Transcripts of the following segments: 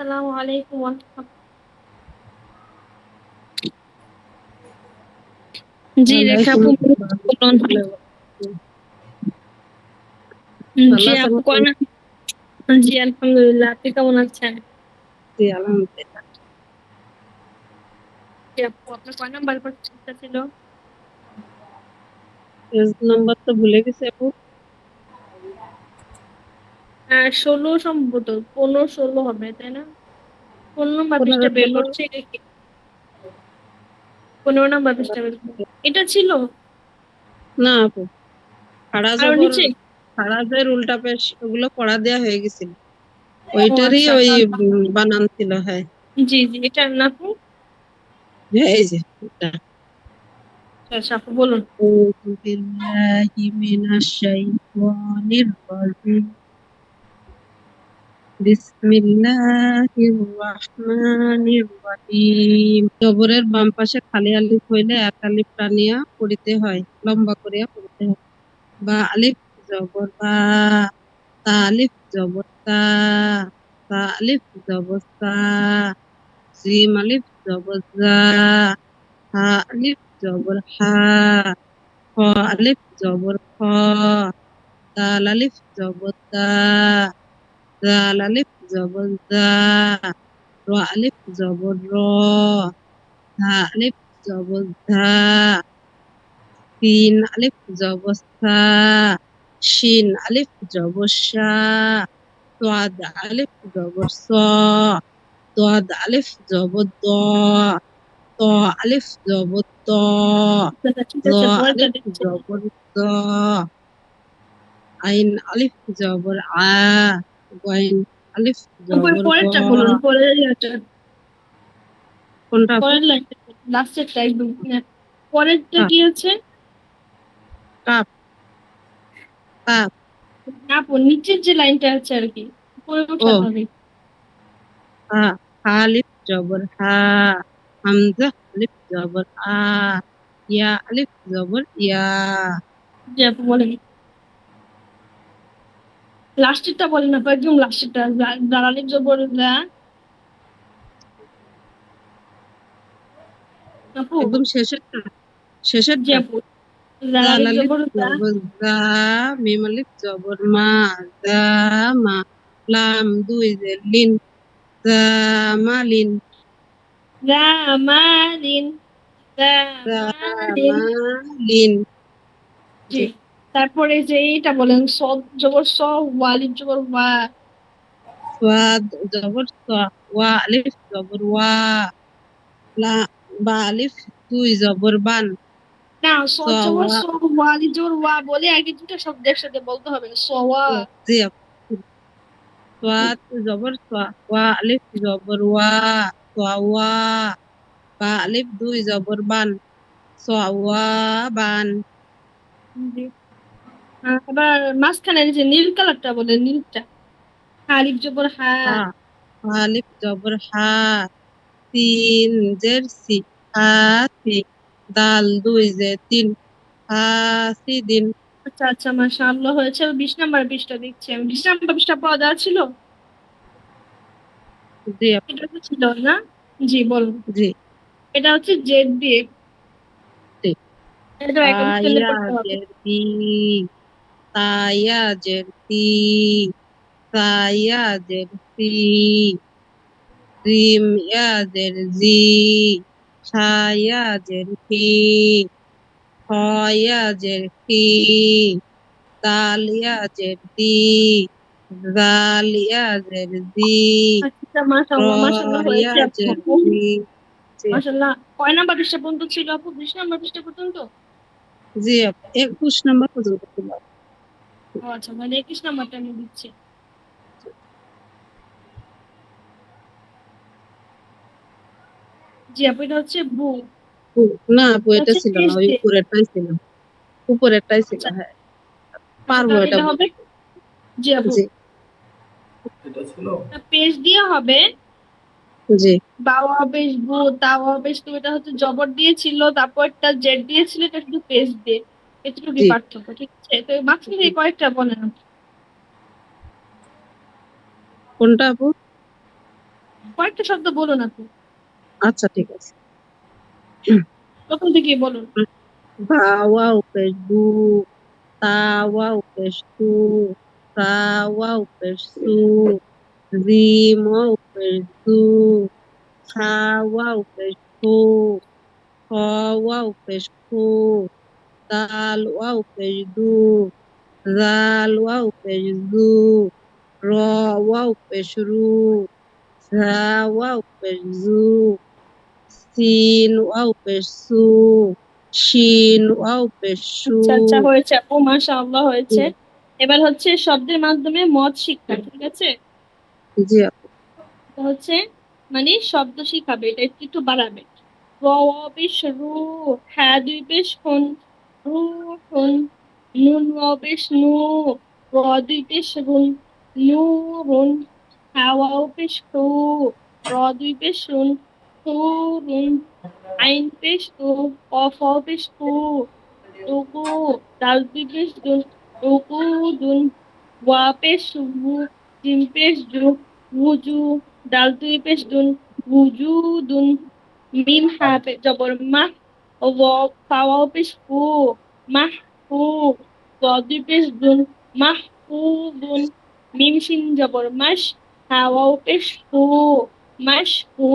আসসালামু আলাইকুম ওয়া রাহমাতুল্লাহ। জি রেখা আপু বলুন জি আপু কোন জি আলহামদুলিল্লাহ আপনি কেমন আছেন জি আলহামদুলিল্লাহ জি আপু আপনার কয় নাম্বার পরীক্ষা ছিল পেজ নাম্বার তো ভুলে গেছি আপু হ্যাঁ ষোলো সম্ভবত পনেরো ষোলো হবে তাই না? পনেরো নাম্বার পৃষ্ঠা বের করছে? পনেরো নাম্বার পৃষ্ঠা বের। এটা ছিল? না আপু জবর নিচে? খাড়াজের উল্টা পেশ ওগুলো পড়া দেয়া হয়ে গেছিল। ওইটারই আচ্ছা, ওই বানান ছিল হ্যাঁ। জি জি এটা না আপু? এই যে এটা। আচ্ছা বলুন। জবরের বাম পাশে খালি আলিফ হইলে এক আলিফ টানিয়া পড়িতে হয়, লম্বা করিয়া পড়িতে হয়। বা আলিফ জবর বা, তা আলিফ জবর তা তা আলিফ জবর তা, জিম আলিফ জবর জা হা আলিফ জবর হা, খ আলিফ জবর খ দাল আলিফ জবর জাল আলিফ জবর জা র আলিফ জবর র ধা আলিফ জবর ধা তিন আলিফ জবর সা শিন আলিফ জবর শা তোয়াদ আলিফ জবর স তোয়াদ আলিফ জবর দ ত আলিফ জবর ত আচ্ছা, আলিফ। জবর জ আইন আলিফ জবর আ আলিফ জবর পরেরটা বলুন পরের ইয়াটা। কোনটা? পরের লাইনটা লাস্টেরটা একদম হ্যাঁ। পরেরটা। কি আছে? কাপ। কাপ। আপু নিচের যে লাইনটা আছে আর কি উপরে হবে। আলিফ জবর হা। হামজা আলিফ জবর আ ইয়া আলিফ জবর ইয়া। জি আপু বলেন। লাস্টেরটা বলেন আপু একদম লাস্টেরটা দাঁড়ালে জবর যা আপু? একদম শেষেরটা শেষেরটা। জি আপু জাল দাঁড়ালে আলিফ জবর যা। জবর জা মিম আলিফ জবর মা জা মা লাম দুই যে লিন জা মা লিন রামালিন জা রামালিন মা লিন জি। তারপরে যে এইটা বলেন স জবর স ওয়ালিফ জবর ওয়া। সোয়াদ জবর সোয়া ওয়া আলিফ জবর ওয়া। লা বা আলিফ দুই জবর বান। না স স জবর স জবর ওয়া বলে আগে দুটো শব্দ একসাথে বলতে হবে সওয়া জি আপু সোয়াদ জবর ওয়া আলিফ জবর ওয়া সোয়া ওয়া। বা আলিফ দুই জবর বান। সোয়া ওয়া বান। জি। আবার মাঝখানে যে নীল কালারটা বলে নীলটা। আলিফ জবর হা হা হা আলিফ জবর হা তিন জের সি। হা দাল দুই যে তিন। হা সি দিন। আচ্ছা আচ্ছা মাশাআল্লাহ হয়েছে। বিশ নাম্বার পৃষ্ঠা দেখছি আমি। বিশ নাম্বার পৃষ্ঠা পাওয়া দেওয়া ছিল? জি। এটা তো ছিল না? জি বলুন। জি। এটা হচ্ছে জেড দিয়ে এটা একদম স্কেলে করতে হবে Ayajerti. Saya jerti. Saya jerti. Rim ya jerzi. Saya jerti. Hoya jerti. Talia jerti. Zalia jerti. আচ্ছা মাশাআল্লাহ মাশাআল্লাহ Roya হয়েছে আপু jerti. জি মাশাআল্লাহ কয় নাম্বার পৃষ্ঠা পর্যন্ত ছিল আপু বিশ নাম্বার পৃষ্ঠা পর্যন্ত জি একুশ নম্বর পর্যন্ত ছিল ও আচ্ছা মানে একুশ নাম্বারটা আমি দিচ্ছি। জি আপু এটা হচ্ছে বু। না আপু এটা ছিল না ওই উপরেরটাই ছিল। উপরেরটাই ছিল আচ্ছা। হ্যাঁ। পারব এটা হবে? জি আপু। জি। এটা ছিল? পেজ দিয়ে হবে? জি। বাওয়া বেশ বু তাওয়া বেশ তো এটা হচ্ছে জবর দিয়েছিল তারপর একটা জেড দিয়েছিল এটা শুধু পেজ দিয়ে। এতটুকুই। পার্থক্য ঠিক আছে? তো মাঝখানে এই কয়েকটা বলেন। আপু। কোনটা আপু? কয়েকটা শব্দ বলুন আপনি। আচ্ছা ঠিক আছে। প্রথম থেকে বলুন। বা ওয়াও পেশ বু তা ওয়াও পেশ তু সা ওয়াও পেশ সু জিম ওয়াও পেশ দু খা ওয়াও ওয়াও পেশ দাল ওয়াও পেশ দু জাল ওয়াও পেশ জু র ওয়াও পেশ রু ঝা ওয়াও পেশ জু সিন ওয়াও পেশ সু শিন ওয়াও পেশ সু আচ্ছা আচ্ছা হয়েছে ও মাশাআল্লাহ হয়েছে। এবার হচ্ছে শব্দের মাধ্যমে মত শিক্ষা ঠিক আছে? জি আপু। হচ্ছে মানে শব্দ শিখাবে এটা একটু একটু বাড়াবে। র অ পেশ রু হ্যাঁ দুই পেশ হুন নুন পেশ নু র দুই পেশ রুন নু রুন হ্যাঁ ওয়াও পেশ হু র দুই পেশ রুন হু রুন আইন পেশ তু অফ অ পেশ কু টুকু দাল দুই পেশ দুন টুকু দুন ওয়া পেশ উ জিম পেশ ফু মাহ ফু দ দুই পেশ দুন মাহ ফু দুন মিম শিন জবর মাস হাওয়াও পেশ ফু মাস ফু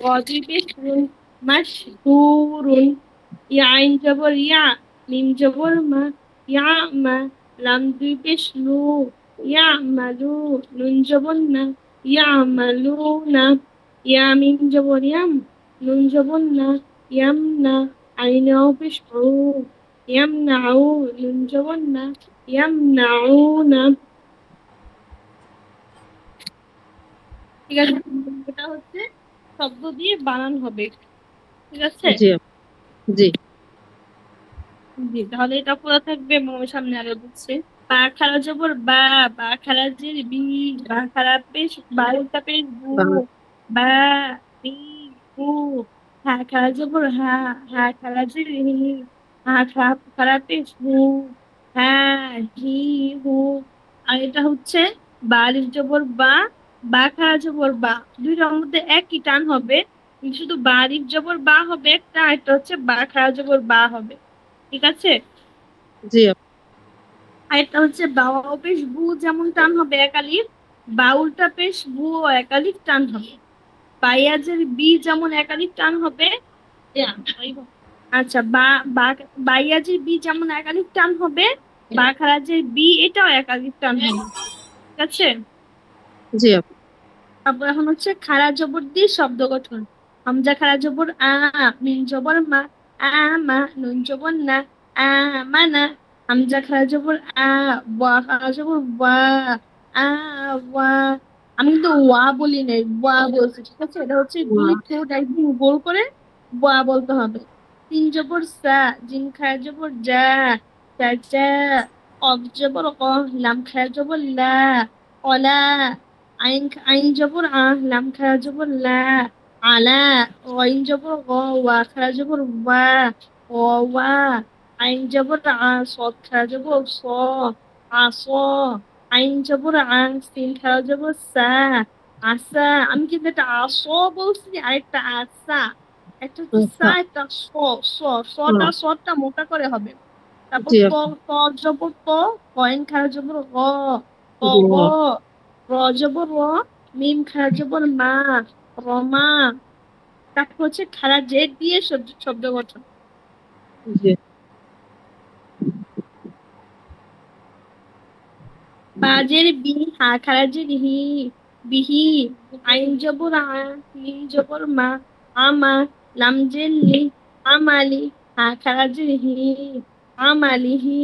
দ দুই পেশ দুন মাস ফুরুন ইয়া আইন জবর ইয়া মিম জবর মা ইয়া মা লাম দুই পেশ লু ইয়ামালু নুন জবর না ইয়ামালুনা ইয়া মিম জবর ইয়াম নুন জবর না ইয়ামনাউ নুন জবর না ইয়ামনাউনা ঠিক আছে এটা হচ্ছে শব্দ দিয়ে বানান হবে। ঠিক আছে? জি জি। জি তাহলে এটা পুরো থাকবে সামনে আরও দিচ্ছি। বা খারা জবর বা বা খারা জের বি বা খারা পেশ বা উল্টা পেশ বু বা। বা বি বু হা খারা জবর হা হা খারা জের হি হা খারা খারা হ্যাঁ হি হু। আর এটা হচ্ছে বা জবর বা বা খারা জবর বা। দুইটার মধ্যে একই টান হবে। শুধু বা আলিফ জবর বা হবে একটা একটা হচ্ছে বা খারা জবর বা হবে। ঠিক আছে? জি। আরেকটা হচ্ছে বাওয়া পেশ বু যেমন টান হবে একালিফ বাউলটা পেশ বু ও একালিফ টান হবে। বাইয়াজের বি যেমন একাধিক টান হবে। আচ্ছা বা বা- বাইয়াজের বি যেমন একাধিক টান হবে বা খারাজের বি এটাও একাধিক টান হবে। ঠিক আছে? জি তারপর এখন হচ্ছে খারা জবর দিয়ে শব্দ গঠন। হামজা খারা জবর আ মিন জবর মা আ মা নুন জবর না আ মানা হামজা খারা জবর আ ওয়া খারা জবর ওয়া আ ওয়া। আমি কিন্তু ওয়া বলি নাই ওয়া বলছি ঠিক আছে এটা হচ্ছে দুই ওয়া। ঠোঁট একদম গোল করে ওয়া বলতে হবে তিন জবর সা জিন খায় জবর যা চা চা অফ জবর ক লাম খারা জবর লা অলা আইন আইন জবর আ লাম খারা জবর লা আলা ওয়াইন জবর গ ওয়া খারা জবর ওয়া ও ওয়া আইন জবর আ সদ খারা জবর স আস আইন জবর আ সিন খারা জবর সা আসা আমি কিন্তু একটা আস বলছি? আরেকটা আসা একটা হচ্ছে সা একটা স স সটা সটা মোটা করে হবে। তারপর ক ক জবর ক কয়েন খারা জবর গ ক। র জবর র মিম খারা জবর মা রমা তারপর হচ্ছে খারা জেদ দিয়ে শব্দ গঠন। বাজের বি হা খারাজের হি বিহি আইন জবর আ মিম জবর মা আমা লামজের লি আমালি হা খারাজের হি আমালিহি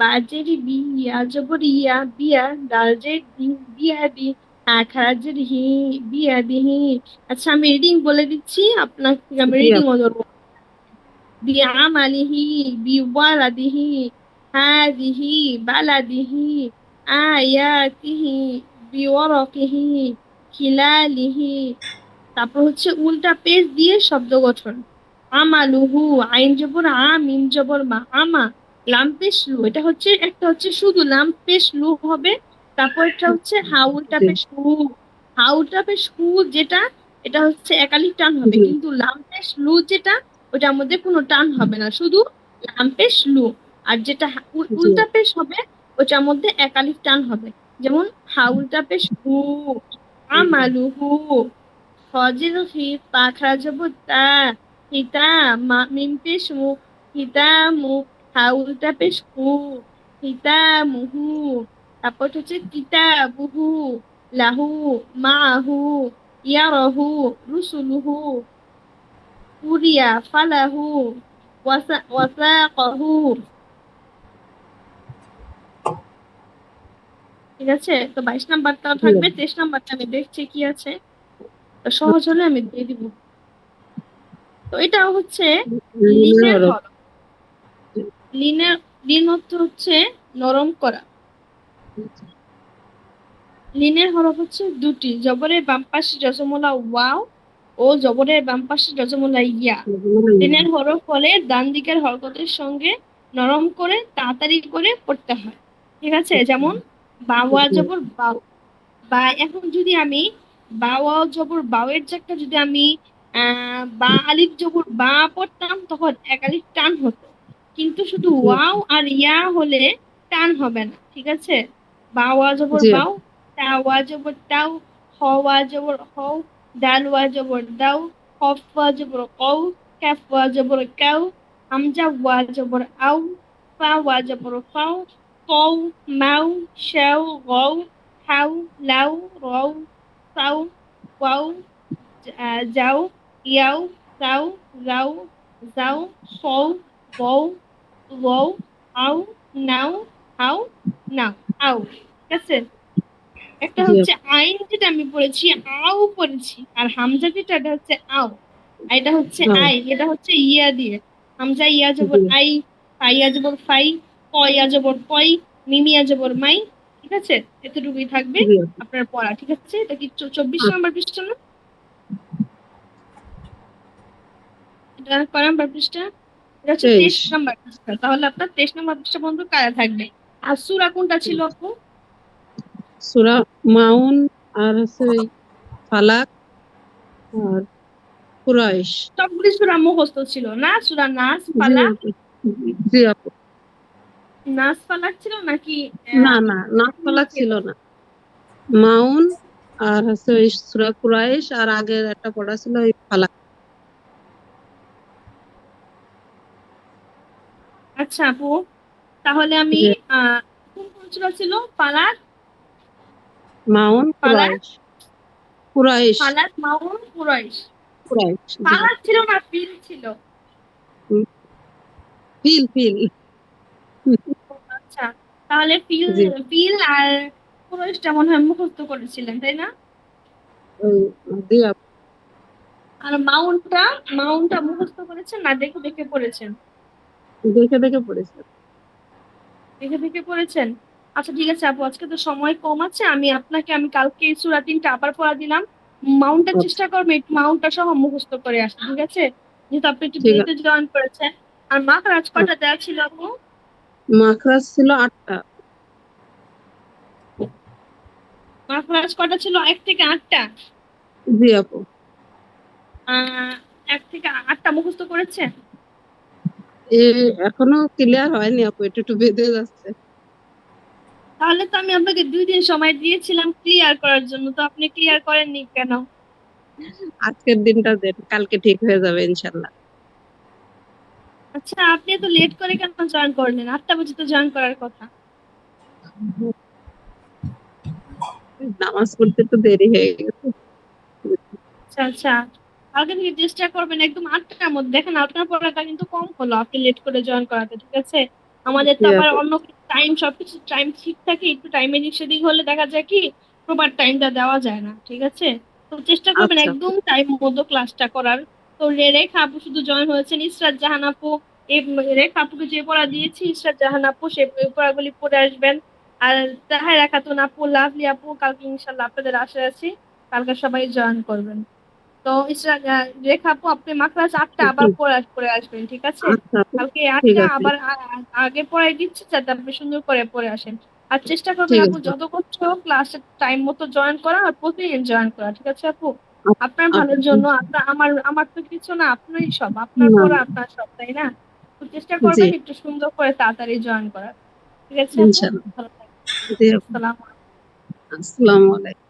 বাজের বি ইয়া জবর ইয়া বিয়া দালজের দি বিয়া দি হা খারাজের হি বিয়া দিহি আচ্ছা আমি রিডিং বলে দিচ্ছি আপনাকে আমি জি, রিডিং বলবো بعمله بولده هذه بلده আয়াতিহি বিওরকিহি খিলালিহি তারপর হচ্ছে উল্টা পেজ দিয়ে শব্দ গঠন। আমালুহু আইন জবর আম ইন জবর মা আমা লাম পেশ লু এটা হচ্ছে একটা হচ্ছে শুধু লাম পেশ লু হবে তারপর এটা হচ্ছে হাউলটা পেশ হু। হাউটা পেশ হু যেটা এটা হচ্ছে একালি টান হবে কিন্তু লাম পেশ লু যেটা ওটার মধ্যে কোনো টান হবে না শুধু লাম পেশ লু। আর যেটা উল্টা পেশ হবে ওটার মধ্যে একালিক টান হবে। যেমন, হাউলটা পেশ হু আমালু হু হজির হি পাখরা যাব তা হিতা মিম পেশ মু হিতা, মু, হাউলটা পেশ হু, হিতা, মুহু, তারপর হচ্ছে কিতা বুহু, লাহু, মাহু, ইয়ারহু, রুসুলুহু, উরিয়া, ফালাহু, ওয়াসা, ওয়াসাকাহু ঠিক আছে? তো বাইশ নাম্বারটা থাকবে তেইশ নাম্বারটা আমি দেখছি কি আছে। তো সহজ হলে আমি দিয়ে দিব। তো এটা হচ্ছে লিনের লিনের লিন অর্থ হচ্ছে নরম করা। লিনের হরফ হচ্ছে দুটি জবরের বাম পাশে যজমলা ওয়াও ও জবরের বাম পাশে যজমলা ইয়া। লিনের হরফ হলে ডান দিকের হরকতের সঙ্গে নরম করে তাড়াতাড়ি করে পড়তে হয়। ঠিক আছে? যেমন বাওয়া জবর বাউ বা এখন যদি আমি বাওয়া জবর বাউয়ের জায়গাটা যদি আমি বা আলিফ জবর বা পড়তাম তখন এক আলিফ টান হতো। কিন্তু শুধু ওয়াও আর ইয়া হলে টান হবে না ঠিক আছে? বাওয়া জবর। বাউ তা ওয়া জবর তাও হ ওয়া জবর হও দাল ওয়া জবর দাও কফ ওয়া জবর কও কাফ ওয়া জবর কাউ হামজা ওয়া জবর আউ ফা ওয়া জবর ফাও কও মাউ শাও গও হাউ লাউ রও সাউ আহ, যাও ইয়াও সাউ রাউ যাও সৌ বউ বউ আউ নাও হাউ নাও আউ ঠিক আছে একটা হচ্ছে আইন যেটা আমি পড়েছি আউ পড়েছি আর হামজা যেটা এটা হচ্ছে আউ এটা হচ্ছে আই এটা হচ্ছে ইয়া দিয়ে হামজা ইয়া জবর জি। আই ফাইয়া জবর ফাই কয়া জবর কই মিমিয়া জবর মাই ঠিক আছে? এতটুকুই থাকবে আপনার পড়া ঠিক আছে? এটা কি চব্বিশ আচ্ছা। নম্বর পৃষ্ঠা না? এটা কয় নম্বর পৃষ্ঠা? এটা হচ্ছে তেইশ। নম্বর পৃষ্ঠা। তাহলে আপনার তেইশ নম্বর পৃষ্ঠা পর্যন্ত কারা থাকবে। আর সুরা কোনটা ছিল আপু? সুরা মাউন আর হচ্ছে ফালাক আর কুরাইশ। সবগুলি সুরা মুখস্থ ছিল না? সুরা নাস ফালাক? জি নাস ফালাক ছিল নাকি না না নাক ফালাক ছিল না। মাউন আর হচ্ছে ওই সুরা কুরাইশ আর আগের একটা পড়া ছিল ওই ফালাক। আচ্ছা আপু তাহলে আমি কোন কোন সুরা ছিল? ফালাক? মাউন? কুরাইশ। কুরাইশ। ফালাক মাউন কুরাইশ। কুরাইশ জি। ছিল না ফিল ছিল। Feel feel. আচ্ছা তাহলে ফিল ফিল আর কুরাইশটা মনে হয় মুখস্থ করেছিলেন তাই না? আর মাউন্টটা মাউন্টটা মুখস্থ করেছেন না দেখে দেখে পড়েছেন? দেখে দেখে পড়েছে। দেখে দেখে পড়েছেন? আচ্ছা ঠিক আছে আপু আজকে তো সময় কম আছে আমি আপনাকে আমি কালকে সুরা তিনটা আবার পড়া দিলাম। মাউন্টটা আচ্ছা। চেষ্টা করবেন মাউন্টটা সহ মুখস্থ করে আসতে ঠিক আছে? যেহেতু আপনি একটু জয়েন করেছেন। আর মাখরাজ কটা দেওয়া ছিল আপু? মাখরাজ ছিল আটটা। মাখরাজ কটা ছিল? এক থেকে আটটা? জি আপু। এক থেকে আটটা মুখস্থ করেছেন এ এখনও ক্লিয়ার হয়নি আপু একটু একটু বেঁধে যাচ্ছে। তাহলে তো আমি আপনাকে দুই দিন সময় দিয়েছিলাম ক্লিয়ার করার জন্য তো আপনি ক্লিয়ার করেননি কেন? আজকের দিনটা দেন কালকে ঠিক হয়ে যাবে ইনশাল্লাহ। আচ্ছা আপনি এত লেট করে কেন জয়েন করলেন? আটটা বাজে তো জয়েন করার কথা। নামাজ পড়তে একটু দেরি হয়ে গেছে। আচ্ছা আচ্ছা। কালকে থেকে চেষ্টা করবেন একদম আটটার মধ্যে। দেখেন আপনার পড়াটা কিন্তু কম হলো আপনি লেট করে জয়েন করাতে ঠিক আছে? আমাদের তো আবার। অন্য টাইম সবকিছু টাইম ঠিক থাকে একটু টাইম সেদিক হলে দেখা যায় কি প্রপার টাইমটা দেওয়া যায় না ঠিক আছে? তো চেষ্টা করবেন আচ্ছা। একদম টাইম মতো ক্লাসটা করার। তো রে- রেখা আপু শুধু জয়েন হয়েছেন। ইসরাত জাহান আপু রেখা আপুকে যে পড়া দিয়েছি ইসরাত জাহান আপু সেই পড়াগুলি পড়ে আসবেন। আর তাহারা খাতুন আপু লাভলি আপু কালকে ইনশাল্লাহ আপনাদের আশায় আছি কালকে সবাই জয়েন করবেন। তো ইসরা আহ, রেখা আপু আপনি মাকড়াজ আটটা আবার জি। পড়ে আসবেন ঠিক আছে? আচ্ছা কালকে আটটা আবার আগে পড়াই দিচ্ছি যাতে আপনি সুন্দর করে পড়ে আসেন। আর চেষ্টা করবেন আপু যত করছ ক্লাসে টাইম মতো জয়েন করা আর প্রতিদিন জয়েন করা ঠিক আছে আপু? আপনার ভালোর আচ্ছা। জন্য আপনার আমার আমার তো কিছু না আপনারই সব আপনার পর আপনার সব তাই না? তো চেষ্টা করবেন একটু সুন্দর করে তাড়াতাড়ি জয়েন করার। ঠিক আছে। ভালো থাকবেন। আসসালামু আলাইকুম।